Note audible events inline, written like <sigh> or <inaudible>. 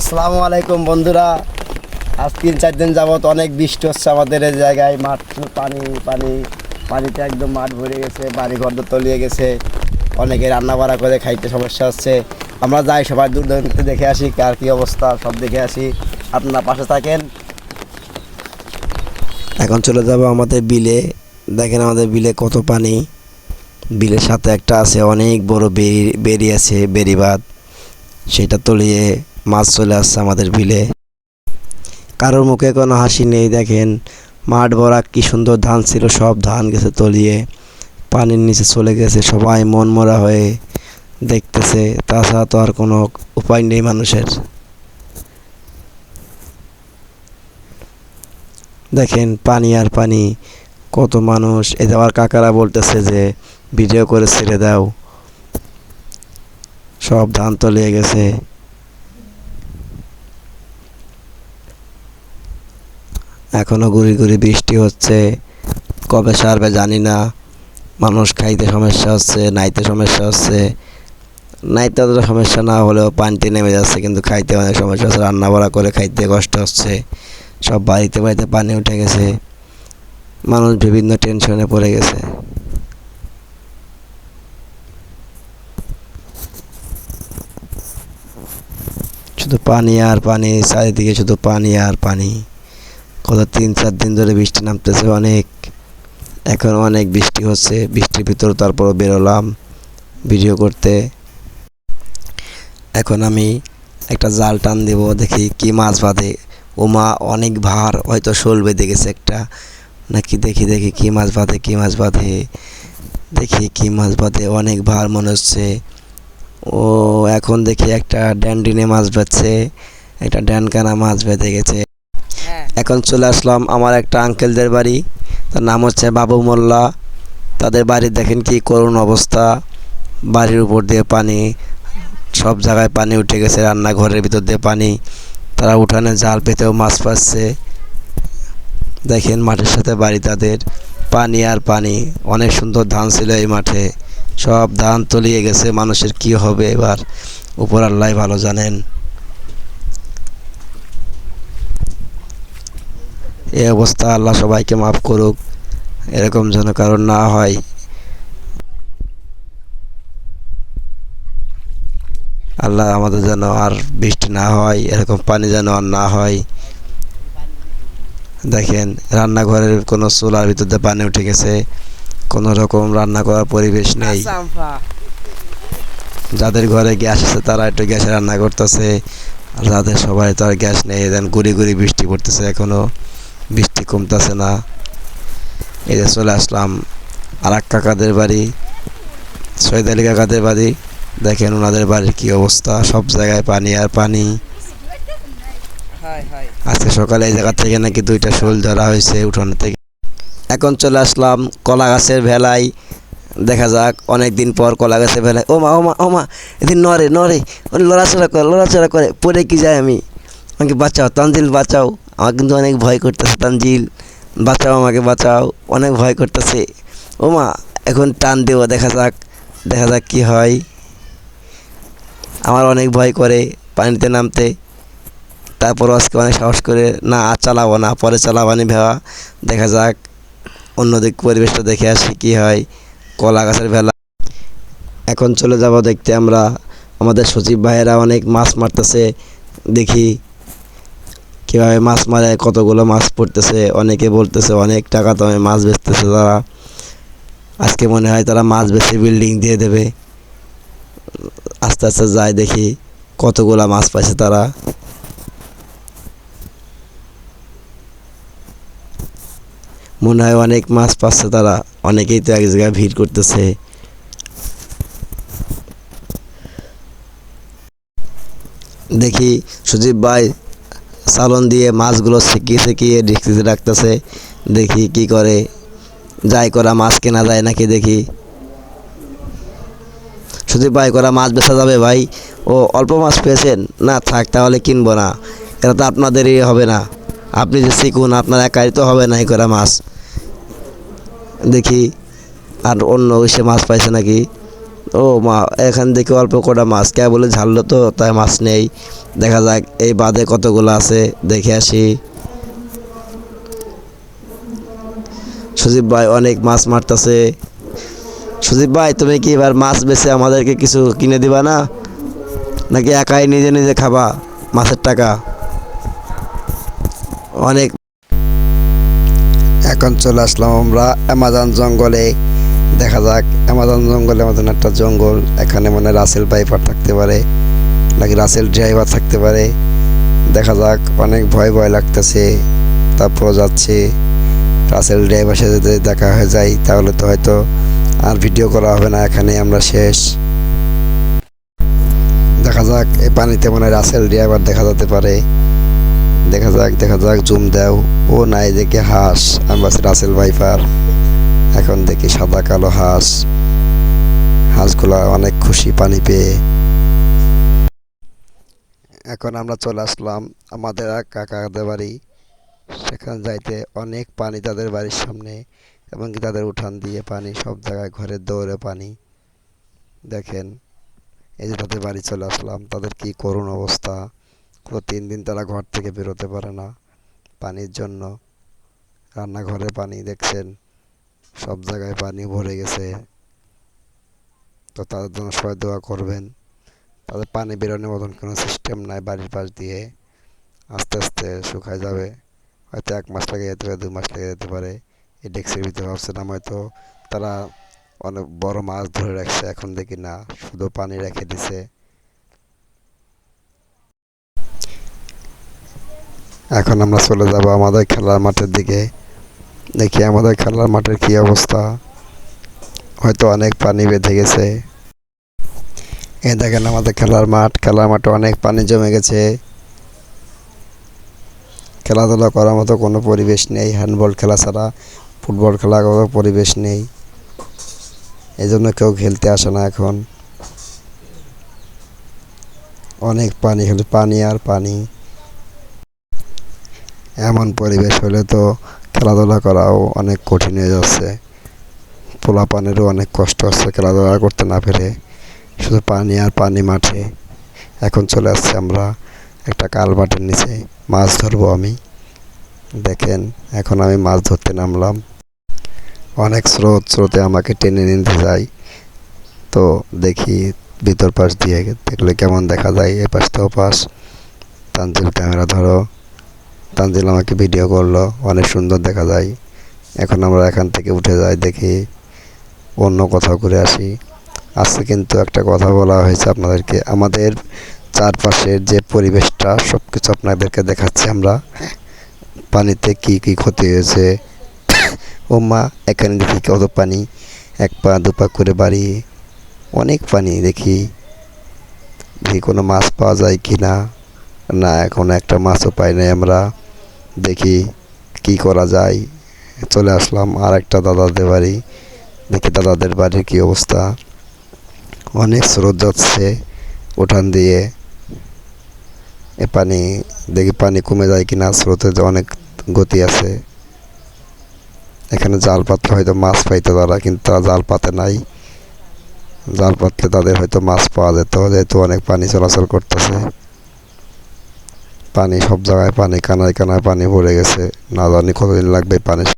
আসসালামু আলাইকুম বন্ধুরা। আজ তিন চার দিন যাবত অনেক বৃষ্টি হচ্ছে আমাদের এই জায়গায়। মাঠ পানি পানি, পানিতে একদম মাঠ ভরে গেছে বাড়ি ঘর তলিয়ে গেছে। অনেকে রান্না বাড়া করে খাইতে সমস্যা হচ্ছে। আমরা যাই সবাই দূর দূরান্তে দেখে আসি, কার কী অবস্থা, সব দেখে আসি। আপনারা পাশে থাকেন। এখন চলে যাব আমাদের বিলে। দেখেন আমাদের বিলে কত পানি। বিলের সাথে একটা আছে, অনেক বড় বেরি বেরি আছে বেরিবাদ সেটা তলিয়ে মাছ চলে আসছে আমাদের বিলে। কারোর মুখে কোনো হাসি নেই, দেখেন। মাঠ ভরা কি সুন্দর ধান ছিল, সব ধান গেছে তলিয়ে। পানির নিচে চলে গেছে সবাই মন মরা হয়ে দেখতেছে। তাছাড়া তো আর কোনো উপায় নেই মানুষের। দেখেন পানি আর পানি, কত মানুষ। এ যে আমার কাকারা বলতেছে যে, ভিডিও করে ছেড়ে দাও। সব ধান তলিয়ে গেছে। এখনও গুড়ি গুড়ি বৃষ্টি হচ্ছে। কবে সারবে জানি না। মানুষ খাইতে সমস্যা হচ্ছে, নাইতে সমস্যা হচ্ছে। নাইতে অতটা সমস্যা না হলেও পানিতে নেমে যাচ্ছে, কিন্তু খাইতে অনেক সমস্যা হচ্ছে। রান্না বাড়া করে খাইতে কষ্ট হচ্ছে। সব বাড়িতে বাড়িতে পানি উঠে গেছে। মানুষ বিভিন্ন টেনশনে পড়ে গেছে। শুধু পানি আর পানি, চারিদিকে শুধু পানি আর পানি। কত তিন, চার দিন ধরে বৃষ্টি নামতেছে অনেক। এখন অনেক বৃষ্টি হচ্ছে, বৃষ্টির ভিতর তারপর বেরোলাম ভিডিও করতে। এখন আমি একটা জাল টান দেব, দেখি কি মাছ বাঁধে। ও মা অনেক ভার, হয়তো শোল বেঁধে গেছে একটা। নাকি দেখি দেখি কি মাছ বাঁধে, কি মাছ বাঁধে। দেখি কি মাছ বাঁধে, অনেক ভার মনে হচ্ছে। ও, এখন দেখি একটা ড্যান্ডিনে মাছ বাঁধছে, একটা ড্যানকানা মাছ বেঁধে গেছে। এখন চলে আসলাম আমার একটা আঙ্কেলদের বাড়ি। তার নাম হচ্ছে বাবু মোল্লা। তাদের বাড়ি দেখেন কি করুণ অবস্থা। বাড়ির উপর দিয়ে পানি, সব জায়গায় পানি উঠে গেছে, রান্নাঘরের ভিতর দিয়ে পানি। তারা উঠানে জাল পেতেও মাছ পাচ্ছে। দেখেন মাঠের সাথে বাড়ি তাদের। পানি আর পানি, অনেক সুন্দর ধান ছিল এই মাঠে। সব ধান তলিয়ে গেছে, মানুষের কি হবে এবার? উপর আল্লাহ ভালো জানেন। এই অবস্থা, আল্লাহ সবাইকে মাফ করুক। এরকম যেন কারণ না হয়। আল্লাহ আমাদের যেন আর বৃষ্টি না হয়, এরকম পানি যেন আর না হয়। দেখেন, রান্নাঘরের কোনো চুলার ভিতর পানি উঠে গেছে। কোনো রকম রান্না করার পরিবেশ নেই। যাদের ঘরে গ্যাস আছে, তারা একটু গ্যাসে রান্না করতেছে। যাদের সবাই তো আর গ্যাস নেই, দেন গুড়ি গুড়ি বৃষ্টি পড়তেছে এখনও। বৃষ্টি কমতেছে না। এই যে চলে আসলাম আর এক কাকাদের বাড়ি সৈয়দ আলী কাকাদের বাড়ি। দেখেন ওনাদের বাড়ির কি অবস্থা, সব জায়গায় পানি আর পানি। আজকে সকালে এই জায়গা থেকে নাকি দুইটা শোল ধরা হয়েছে উঠোন থেকে। এখন চলে আসলাম কলা গাছের ভেলায়। দেখা যাক অনেক দিন পর কলা গাছের ভেলায়। ও মা ও মা ও মা এদিন নরে নরে লড়াচড়া করে লড়াচড়া করে পরে কি যায় আমি? আমাকে বাঁচাও, তানজিল বাঁচাও। আমার কিন্তু অনেক ভয় করতেছে, তানজিল, বাঁচাও আমাকে, বাঁচাও। অনেক ভয় করতেছে। ও মা এখন টান দেবো, দেখা যাক দেখা যাক কি হয়। আমার অনেক ভয় করে পানিতে নামতে। তারপর আজকে অনেক সাহস করে, না, আর চালাবো না, পরে চালাবানি ভেওয়া দেখা যাক। অন্যদিক পরিবেশটা দেখে আসি কি হয়। কলা গাছের ভেলা। এখন চলে যাব দেখতে আমরা। আমাদের সচিব ভাইয়েরা অনেক মাছ মারতেছে, দেখি কীভাবে মাছ মারে কতগুলো মাছ পড়তেছে, অনেকে বলতেছে অনেক টাকা দামে মাছ বেচতেছে তারা। আজকে মনে হয় তারা মাছ বেচে বিল্ডিং দিয়ে দেবে। আস্তে আস্তে যায় দেখি কতগুলা মাছ পাইছে তারা। মনে হয় অনেক মাছ পাচ্ছে তারা, অনেকেই তো এক জায়গায় ভিড় করতেছে। দেখি সুজিব ভাই সালন দিয়ে মাছগুলো সেকিয়ে সেকিয়ে ডিক্সিতে রাখতেছে। দেখি কি করে। যাই করা মাছ কেনা যায় নাকি দেখি। শুধু ভাই করা মাছ বেচা যাবে ভাই। ও অল্প মাছ পেয়েছেন? না, থাক, তাহলে কিনবো না। এটা তো আপনাদেরই হবে না। আপনি যে শিখুন, আপনার একাই তো হবে না এই করা মাছ। দেখি, আর অন্য সে মাছ পাইছে নাকি? ও মা, এখান থেকে অল্প কটা মাছ কে বলে ঝাললো তো, তাই মাছ নেই। দেখা যাক এই বাঁধে কতগুলো আছে, দেখে আসি। সুদীপ ভাই অনেক মাছ মারতেছে। সুদীপ ভাই, তুমি কি এবার মাছ বেছে আমাদেরকে কিছু কিনে দিবা না? নাকি একাই নিজে নিজে খাবা মাছের টাকা? অনেক এখন চলে আসলাম আমরা অ্যামাজন জঙ্গলে। দেখা যাক, অ্যামাজন জঙ্গল অ্যামাজন একটা জঙ্গল, এখানে মানে রাসেল পাইপার থাকতে পারে, নাকি রাসেল ড্রাইভার থাকতে পারে। দেখা যাক, অনেক ভয় ভয় লাগতেছে তারপর যাচ্ছে। রাসেল ড্রাইভার সাথে যদি দেখা হয়ে যায়, তাহলে তো হয়তো আর ভিডিও করা হবে না, এখানে আমরা শেষ। দেখা যাক, এই পানিতে মনে রাসেল ড্রাইভার দেখা যেতে পারে। দেখা যাক দেখা যাক, জুম দাও। ও নাই দেখে হাঁস আমি রাসেল ভাইপার। এখন দেখি সাদা কালো হাঁস। হাঁসগুলো অনেক খুশি পানি পেয়ে। এখন আমরা চলে আসলাম আমাদের কাকাদের বাড়ি। সেখানে যাইতে অনেক পানি তাদের বাড়ির সামনে এবং তাদের উঠান দিয়ে পানি, সব জায়গায় ঘরের দৌড়ে পানি। দেখেন, এই যে তাদের বাড়ি চলে আসলাম, তাদের কি করুণ অবস্থা। পুরো তিন দিন তারা ঘর থেকে বেরোতে পারে না পানির জন্য। রান্নাঘরে পানি, দেখছেন? সব জায়গায় পানি ভরে গেছে। তো তাদের জন্য সবাই দোয়া করবেন। তাদের পানি বেরোনোর মতন কোনো সিস্টেম নাই বাড়ির পাশ দিয়ে। আস্তে আস্তে শুকায় যাবে। হয়তো এক মাস লেগে যেতে পারে দু মাস লেগে যেতে পারে। এই ডেক্সির ভিতরে ভাবছিলাম হয়তো তারা অনেক বড় মাছ ধরে রাখছে। এখন দেখি না, শুধু পানি রেখে দিছে। এখন আমরা চলে যাব আমাদের খেলার মাঠের দিকে। দেখি আমাদের খেলার মাঠের কি অবস্থা। হয়তো অনেক পানি বেঁধে গেছে। এ দেখেন আমাদের খেলার মাঠ, খেলার মাঠে অনেক পানি জমে গেছে। খেলাধুলা করার মতো কোনো পরিবেশ নেই হ্যান্ডবল খেলা ছাড়া ফুটবল খেলার কোনো পরিবেশ নেই। এই জন্য কেউ খেলতে আসে না এখন। অনেক পানি খালি পানি আর পানি। এমন পরিবেশ হলে তো খেলাধুলা করাও অনেক কঠিন হয়ে যাচ্ছে। পোলা পানিরও অনেক কষ্ট হচ্ছে খেলাধুলা করতে না পেরে। শুধু পানি আর পানি মাঠে। এখন চলে আসছে আমরা একটা কাল কালবাটের নিচে। মাছ ধরবো আমি। দেখেন, এখন আমি মাছ ধরতে নামলাম। অনেক স্রোত, স্রোতে আমাকে টেনে নিতে যায় তো দেখি ভিতর পাশ দিয়ে দেখলে কেমন দেখা যায় এ পাশ তো পাশ তানজিল ক্যামেরা ধরো। তানজিল আমাকে ভিডিও করল, অনেক সুন্দর দেখা যায়। এখন আমরা এখান থেকে উঠে যাই, দেখি অন্য কোথাও ঘুরে আসি। আজকে কিন্তু একটা কথা বলা হয়েছে আপনাদেরকে। আমাদের চারপাশের যে পরিবেশটা সব কিছু আপনাদেরকে দেখাচ্ছি আমরা। পানিতে কি কি ক্ষতি হয়েছে? <coughs> ও মা এখানে দেখি কত পানি। এক পা, দু পা করে বাড়ি। অনেক পানি দেখি। দেখি কোনো মাছ পাওয়া যায় কি না না, এখন একটা মাছও পাই নাই আমরা। দেখি কি করা যায়। চলে আসলাম আর একটা দাদাদের বাড়ি। দেখি দাদাদের বাড়ির কি অবস্থা। অনেক স্রোত যাচ্ছে উঠান দিয়ে। এ পানি, দেখি পানি কমে যায় কিনা, স্রোতে অনেক গতি আছে। এখানে জাল পাতলে হয়তো মাছ পাইতো তারা, কিন্তু তারা জাল পাতে নাই। জাল পাতলে তাদের হয়তো মাছ পাওয়া যেত, যেহেতু অনেক পানি চলাচল করতেছে। পানি সব জায়গায় পানি কানায় কানায় পানি ভরে গেছে। না জানি কতদিন লাগবে পানি